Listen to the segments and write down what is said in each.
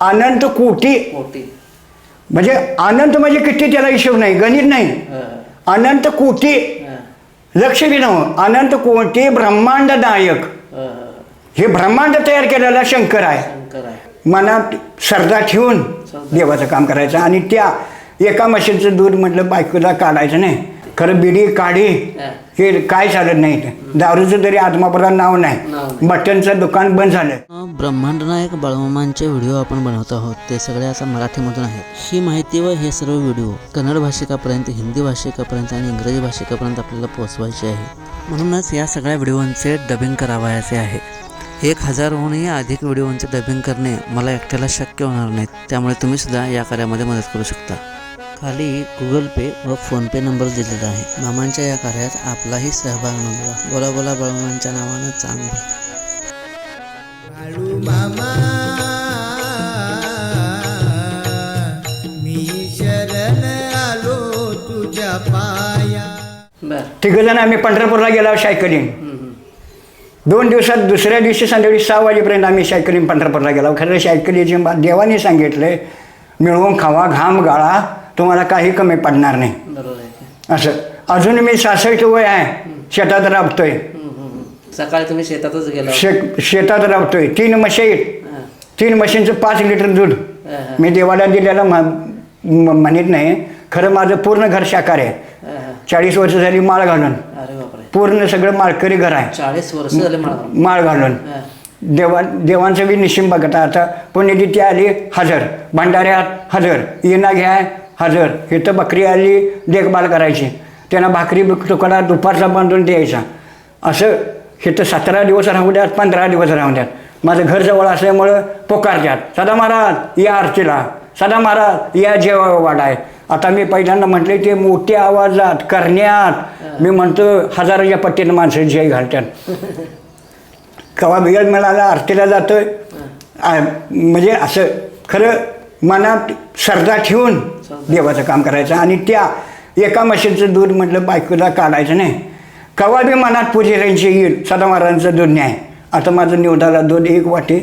अनंत कोटी. मोठी म्हणजे अनंत म्हणजे किती त्याला हिशोब नाही गणित नाही. अनंत कोटी. लक्ष नव अनंत कोटी ब्रह्मांड नायक हं, ब्रह्मांड तयार केलेला शंकर आहे. मनात श्रद्धा ठेवून देवाचं काम करायचं आणि त्या एका म्हशीचं दूध म्हटलं बायकोला काढायचं नाही. खरं बिडी काढी हं. काय चालत नाही. दारूचं तरी आत्माप्रधान नाव नाही. बटनचं दुकान बंद झालं. ब्रह्मांड नायक बाळमामांचे व्हिडिओ आपण बनवत आहोत. ते सगळे आता मराठीमधून आहेत. ही माहिती व हे सर्व व्हिडिओ कन्नड भाषिकापर्यंत हिंदी भाषिकापर्यंत आणि इंग्रजी भाषिकापर्यंत आपल्याला पोहोचवायचे आहे. म्हणूनच या सगळ्या व्हिडिओंचे डबिंग करावयाचे आहे. एक हजारहूनही अधिक व्हिडिओंचे डबिंग करणे मला एकट्याला शक्य होणार नाही. त्यामुळे तुम्ही सुद्धा या कार्यामध्ये मदत करू शकता. खाली गुगल पे व फोनपे नंबर दिलेला आहे. मामांच्या या कार्यात आपलाही सहभाग नोंदवा. बोला बोला बळमांच्या नावानं चांगलं. बाळू मामा मी शरण आलो तुझ्या पाया. बर. तिघजण आम्ही पंढरपूरला गेलो सायकलिंग. दोन दिवसात दुसऱ्या दिवशी संध्याकाळी सहा वाजेपर्यंत आम्ही सायकलिंग पंढरपूरला गेलो. खरं सायकलीचे मा- देवाने सांगितले मिळवून खावा घाम गाळा. तुम्हाला काही कमी पडणार नाही. बरोबर आहे असं. अजून मी सासष्ट वय आहे. शेतात राबतोय. सकाळी तुम्ही शेतातच गेला शे शेतात राबतोय. तीन म्हशी आहेत. हं, तीन म्हशींचं पाच लिटर दूध. हं, हं. मी देवाला दिलेलं म्हणत नाही. खरं माझं पूर्ण घर शाकाहारी आहे. हं, हं. चाळीस वर्ष झाली माळ घालून. अरे बापरे. पूर्ण सगळं माळकरी घर आहे. चाळीस वर्ष झाले मला माळ घालून. देवा देवांचं बी निशिम बघता आता पुण्यतिथी आली हजर. भंडाऱ्यात हजर. येणा घ्या. हजर. इथं बकरी आली देखभाल करायची. त्यांना भाकरी तुकडा दुपारचा बांधून द्यायचा. असं इथं सतरा दिवस राहू द्यात पंधरा दिवस राहू द्यात. माझं घर जवळ असल्यामुळं पोकारत्यात सदा महाराज या आरतीला. सदा महाराज या जेवा वाडाय आता मी पहिल्यांदा म्हटले ते मोठ्या आवाजात करण्यात. मी म्हणतो हजाराच्या पट्टीनं माणसं जय घालतात कवा वेळ मिळाला आरतीला जातोय. म्हणजे असं खरं मनात श्रद्धा ठेवून देवाचं काम करायचं आणि त्या एका म्हशीचं दूध म्हटलं बायकोला काढायचं नाही. कवा बी मनात पुजाऱ्यांची येईल सदा महाराजांचं दूध न्याय. आता माझं निवडाला दूध एक वाटी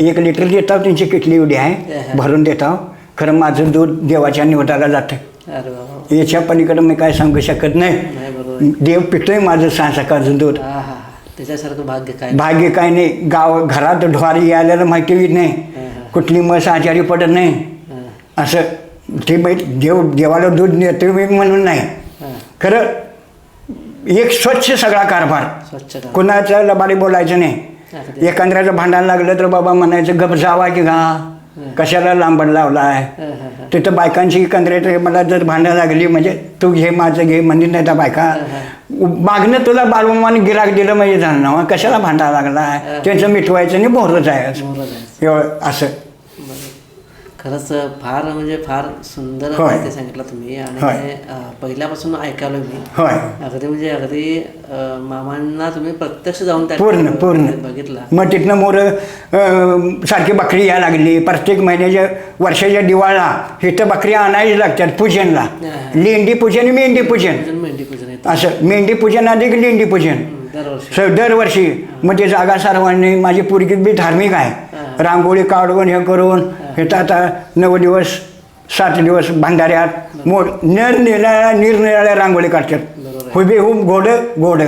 एक लिटर देताव त्यांची किटली एवढी आहे भरून देताव. खरं माझं दूध देवाच्या निवडाला जातं. याच्या पलीकडे मी काय सांगू शकत नाही. नाही देव पितोय माझं सकाळचं दूध. त्याच्यासारखं भाग्य काय? भाग्य काय नाही. गाव घरात ढोरी यायला माहिती नाही. कुठली मस आजारी पडत नाही असं ते माहिती देव देवाला दूध नेतो मी म्हणून नाही. खरं एक स्वच्छ सगळा कारभार स्वच्छ करा. कुणाचं लबाडी बोलायचं नाही. एखाद्याचं भांडण लागलं तर बाबा म्हणायचं गप जावा की घा कशाला लांबड लावलाय? हं, हं, हं. तिथं बायकांची कंत्रे मला जर भांडण लागली म्हणजे तू घे माझं घे म्हणत नाही त्या बायका मागणं तुला बालमाने गिराक दिलं म्हणजे झालं ना कशाला भांडा लागला त्यांचं मिटवायचं नाही बोरच आहे असं. खरंच फार म्हणजे फार सुंदर. ते सांगितलं तुम्ही आणि पहिल्यापासून ऐकालो मी. अगदी म्हणजे अगदी मामांना तुम्ही प्रत्यक्ष जाऊन पूर्ण पूर्ण. बघितला. मग तिथनं मोर सारखी बकरी यायला लागली. प्रत्येक महिन्याच्या वर्षाच्या दिवाळला इथं बकरी आणायला लागतात पूजनला. लेंडी पूजन मेंढी पूजन. मेंढी पूजन असं मेंढी पूजन अधिक लेंडी पूजन. दरवर्षी. दरवर्षी. मग ते जागा सर्वांनी माझी पोरगी बी धार्मिक आहे. रांगोळी काढून हे करून हे. तर आता नऊ दिवस सात दिवस भांडाऱ्यात मोड निरनिराळ्या निरनिराळ्या रांगोळी काढतात. हुबे हुब गोड गोड.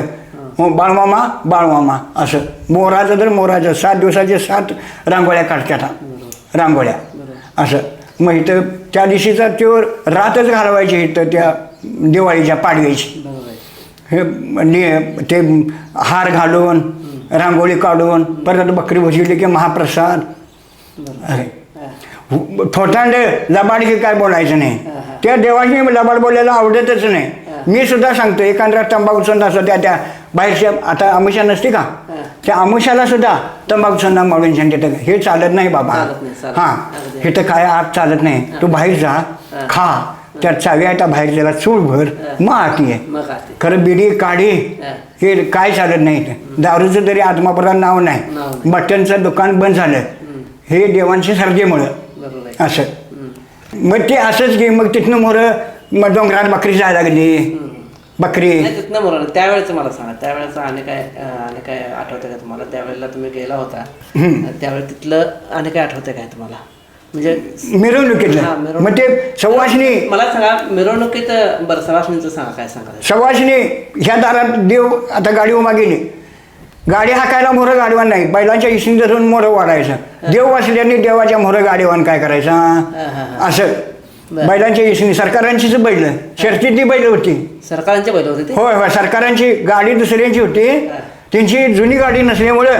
हो. बाळमामा बाळमामा असं. मोराचं तर मोराचं. सात दिवसाचे सात रांगोळ्या काढतात. रांगोळ्या. असं. मग इथं त्या दिवशीचा तो रातच घालवायची इथं त्या दिवाळीच्या पाडव्याची. हे नि- ते हार घालून रांगोळी काढून परत बकरी भुजली की महाप्रसाद. अरे. थोटांड लबाड की काय बोलायचं नाही. त्या देवाची लबाड बोलायला आवडतच नाही. मी सुद्धा सांगतो एखाद्या तंबाखू नसतो त्या त्या बाहेरच्या आता आमुषा नसते का? त्या आमुषाला सुद्धा तंबाखू संदा माळून सांगते हे चालत नाही बाबा. हां. हे तर काय आत चालत नाही. तू बाहेर जा खा. त्यात त्या बाहेर त्याला चूळ भर मग आती आहे. खरं बिडी काढी हं. काय चालत नाही दारूचं तरी आत्माप्रधान नाव नाही. बटनचं दुकान बंद झालं. हे देवांची आहे. असं. मग ते असंच की मग तिथनं मोरं मग डोंगरात बकरी जायला लागली. बकरी. तिथनं बरोबर त्यावेळेचं मला सांगा. त्यावेळेचं आणि काय आणि काय आठवतं का तुम्हाला? त्यावेळेला तुम्ही गेला होता. त्यावेळेला तिथलं आणि काय आठवतं काय तुम्हाला? म्हणजे हा, मिरवणुकीतलं मिरवणूक. मग ते सवासणी मला सांगा मिरवणुकीत बरं सवासणीचं सांगा काय सांगा? सवासणी ह्या दारात देव आता गाडी उभा गेली गाडी हाकायला मोरं गाडीवान नाही. बैलांच्या इशिंग धरून मोरं वाढायचं. देव वाचल्याने देवाच्या मोरं गाडीवान काय करायचं? हा. असं. बरं. बैलांच्या इशिंग सरकारांचीच बैल. शर्तीतली बैल होती. सरकारांचे बैल होते ते? होय होय. सरकारांची गाडी दुसऱ्यांची होती. त्यांची जुनी गाडी नसल्यामुळं.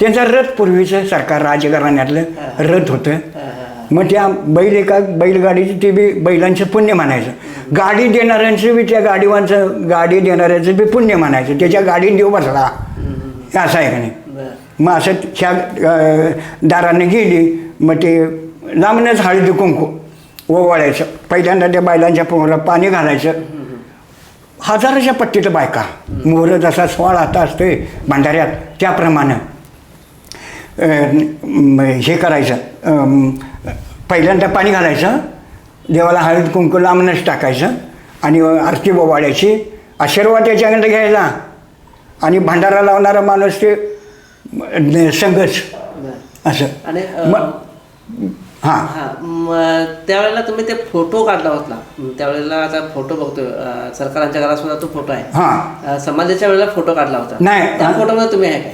त्यांचा रथ पूर्वीचं सरकार राजघराण्यातलं हा. रथ होतं. हा, हा, हा. मग त्या बैल एका बैलगाडीची ते बी बैलांचं पुण्य म्हणायचं. गाडी देणाऱ्यांचं बी त्या गाडीवांचं गाडी देणाऱ्यांचं बी पुण्य म्हणायचं. त्याच्या गाडीत देव बसला. हे असं आहे का नाही? मग असं अं, दाराने गेली मग ते लांबनच हळदी कुंकू ओवाळायचं. पहिल्यांदा त्या बैलांच्या पोहला पाणी घालायचं. हजाराच्या पट्टीत बायका. मोहर जसा सोळा आता असतोय भंडाऱ्यात त्याप्रमाणे. हे करायचं. पहिल्यांदा पाणी घालायचं देवाला हळद कुंकू लांबनच टाकायचं आणि आरती ओवाळायची आशीर्वाद त्याच्याकडे घ्यायचा. आणि भंडारा लावणारा माणूस ते संघच. असं. आणि मग हां. हा त्यावेळेला तुम्ही ते फोटो काढला होता. त्यावेळेला आता फोटो बघतोय. सरकारांच्या घरात सुद्धा तो फोटो आहे. हां. अं, समाधीच्या वेळेला फोटो काढला होता. नाही. त्या फोटोमध्ये तुम्ही आहे काय?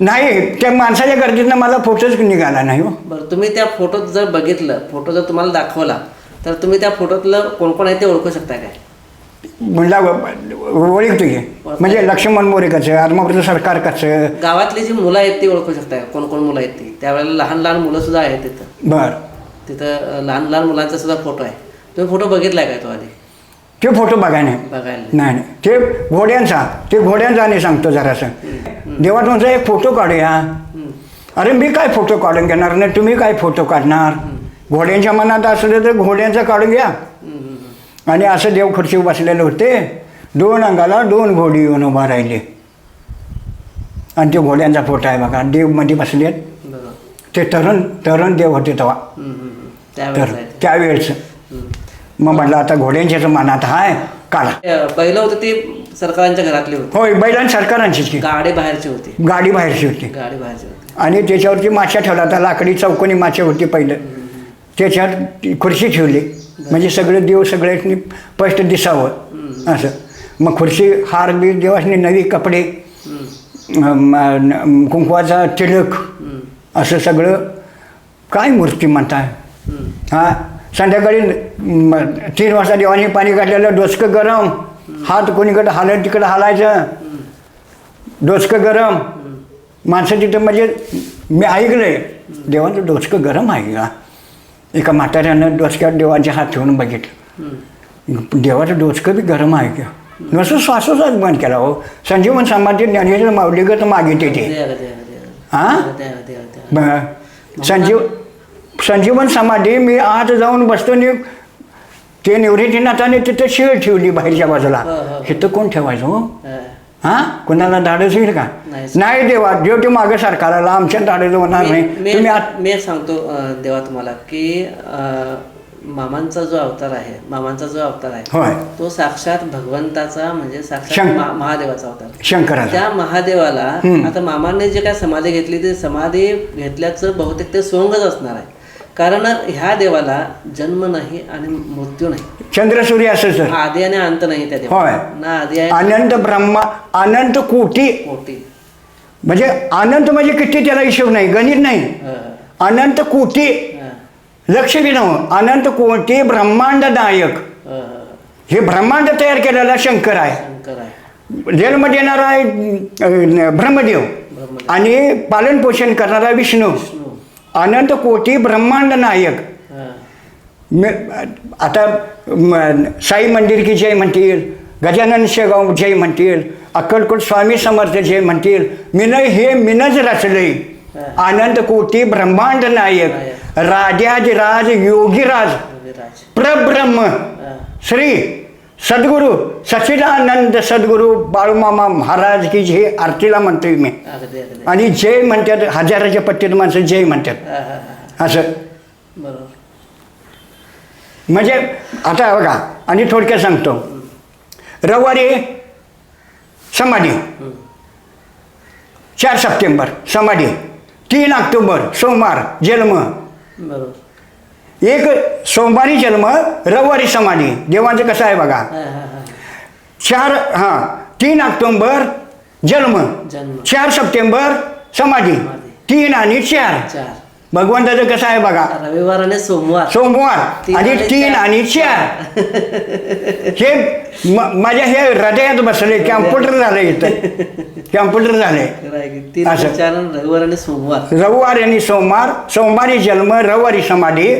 नाही त्या माणसाच्या गरजेनं मला फोटोच निघाला नाही हो. बरं तुम्ही त्या फोटोत जर बघितलं फोटो जर तुम्हाला दाखवला तर तुम्ही त्या फोटोतलं कोण कोण आहे ते ओळखू शकता काय? म्हणला ओळखतो की. म्हणजे लक्ष्मण आत्मापुरचं सरकार कसं? गावातली जी मुलं आहेत ती ओळखू शकता कोण कोण मुलं आहेत ती? त्यावेळेला लहान लहान मुलं सुद्धा आहेत तिथं. बर. तिथं अं, लहान लहान मुलांचा सुद्धा फोटो आहे. तुम्ही फोटो बघितलाय काय तो आधी? ते फोटो बघाय नाही. बघायला नाही. नाही ते घोड्यांचा ते घोड्यांचा आणि सांगतो जरासं. देवा तुमचा एक फोटो काढूया. अरे मी काय फोटो काढून घेणार? नाही तुम्ही काय फोटो काढणार? घोड्यांच्या मनात असलं तर घोड्यांचा काढून घ्या. आणि असं देव खुर्ची बसलेले होते. दोन अंगाला दोन घोडी येऊन उभा राहिले. आणि ते घोड्यांचा फोटो आहे बघा. देवमध्ये. बरोबर ते तरुण तरुण देव होते तेव्हा. तर त्यावेळेस. मग म्हटलं आता घोड्यांच्याच मनात हाय. काढा. बैलं होती ती सरकारांच्या घरातली होती. होय बैलां सरकारांचीच की. गाडी बाहेरची होती. गाडी बाहेरची होती. गाडी बाहेरची होती. आणि त्याच्यावरती माच्या ठेवला आता लाकडी चौकोनी माच्या होती पहिलं. त्याच्यावर ती खुर्ची ठेवली. म्हणजे सगळं देव सगळ्यांनी स्पष्ट दिसावं. असं. मग खुर्ची हार बी देवासनी नवी कपडे कुंकवाचा तिलक असं सगळं काय मूर्ती म्हणताय. हा संध्याकाळी म, तीन वाजता देवाने पाणी काढलेलं डोसकं गरम हात कोणीकडं हालत तिकडं हालायचं? डोसकं गरम. माणसं तिथं म्हणजे मी ऐकलंय. देवाचं डोसकं गरम आहे का? एका म्हाताऱ्यानं डोसक्यात देवाचे हात ठेवून बघितलं. देवाचं डोसकं बी गरम आहे का? नुसतं श्वासोश्वास बंद केला हो. संजीवन समाधी ज्ञानेश्वर माऊलीगत मागिते ते. हा? संजीव संजीवन समाधी मी आज जाऊन बसतो नि ते निवृत्तीनाथाने तिथं शिळ ठेवली बाहेरच्या बाजूला. हो, हो. इथं कोण ठेवायचं हो? हा. हा? कोणाला धाडस होईल का? नाही. देवा देव ते मागे सरकारला आमच्या धाडस होणार नाही. मी- मी तुम्ही मी सांगतो देवा तुम्हाला की मामांचा जो अवतार आहे मामांचा जो अवतार आहे तो साक्षात भगवंताचा म्हणजे साक्षात महादेवाचा अवतार शंकराचा. त्या महादेवाला. आता मामांनी जे काय समाधी घेतली ते समाधी घेतल्याचं बहुतेक ते सोंगच असणार आहे. कारण ह्या देवाला जन्म नाही आणि मृत्यू नाही. चंद्र सूर्य असं सर. आधी आणि अंत नाही त्या होय. देवाला ना आधी आहे अनंत ब्रह्मा अनंत कोटी. मोठी म्हणजे अनंत म्हणजे किती त्याला हिशोब नाही गणित नाही. अनंत कोटी. लक्ष नव अनंत कोटी ब्रह्मांड नायक हे ब्रह्मांड तयार केलेला शंकर आहे. शंकर आहे. जन्म देणारा आहे अं, ब्रह्मदेव. ब्रह्मदेव. आणि पालन पोषण करणारा विष्णू. अनंत कोटी ब्रह्मांड नायक. आता साई मंदिर की जय म्हणतील गजानन शेगाव जय म्हणतील अक्कलकोट स्वामी समर्थ जय म्हणतील मिन हे मिनच रचलंय. अनंत कोटी ब्रह्मांड नायक. राजाधिराज योगीराज. विराज प्रब्रह्म. श्री सद्गुरू सच्चिदानंद सद्गुरू बाळूमामा महाराज की जय आरतीला म्हणतोय मी. आणि जय म्हणतात हजाराच्या पट्टीत माणसं जय म्हणतात. असं. म्हणजे आता बघा आणि थोडक्यात सांगतो. रविवारी समाधी. चार सप्टेंबर समाधी. तीन ऑक्टोबर सोमवार जन्म. एक सोमवारी जन्म रविवारी समाधी. देवांचं कसं आहे बघा. चार हां तीन ऑक्टोंबर जन्म. चार सप्टेंबर समाधी. तीन आणि चार. भगवंताचं कसं आहे बघा? रविवार आणि सोमवार. सोमवार. आणि तीन. आणि चार. हे माझ्या हे हृदयात बसले कॅम्प्युटर झालं इथं. कॅम्प्युटर आणि असं. रविवार आणि सोमवार. रविवार आणि सोमवार सोमवारी जन्म रविवारी समाधी.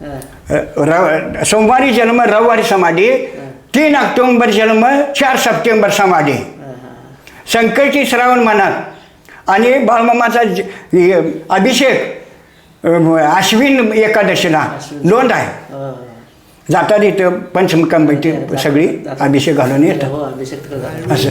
रव सोमवारी जन्म रविवारी समाधी तीन ऑक्टोबर जन्म चार सप्टेंबर समाधी. संकटची श्रावण मनात आणि बाळमामाचा अभिषेक अश्विन एकादशीला. नोंद आहे. जातात इथं पंचमकांबैती सगळी जातात. अभिषेक घालून येतात हो. असं